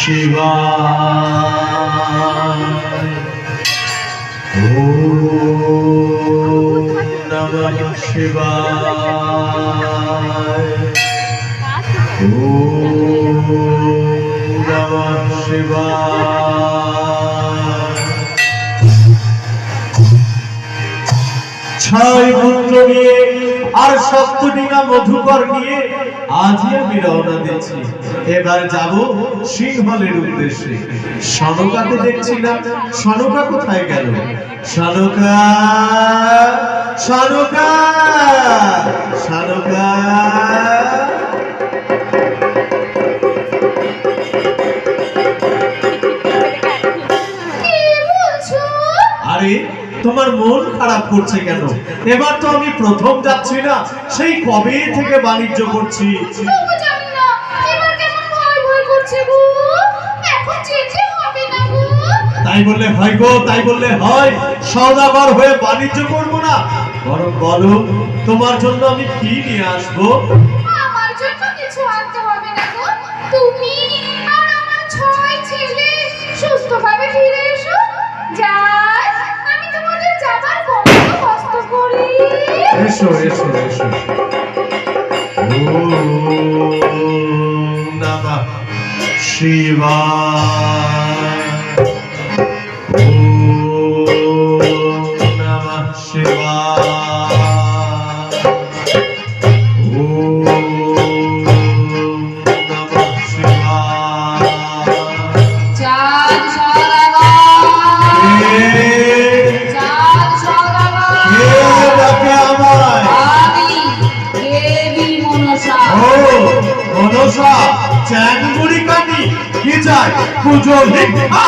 শিবায় ॐ नमः शिवाय ॐ नमः शिवाय ছয় পুত্র নিয়ে আর সপ্তডিঙা মধুকর নিয়ে আজই আমি রওনা দিচ্ছি এবার যাব সিংহলের উদ্দেশ্যে। সনকাকে দেখছি না। সনকা কোথায় গেল? সনকা! সনকা! সনকা! তোমার মন খারাপ করছে কেন? এবার তো আমি প্রথম যাচ্ছি না সেই কবে থেকে বাণিজ্য করছি? তাই বললে হয় গো তাই বললে হয়। সওদাগর হয়ে বাণিজ্য করব না। বরং বলো তোমার জন্য আমি কি নিয়ে আসব? আমার জন্য এসো এসো এসো। ওম নমঃ শিবায়। মনসা চ্যাংমুড়ি কাটি কি চাই? পুজো ভিক্ষা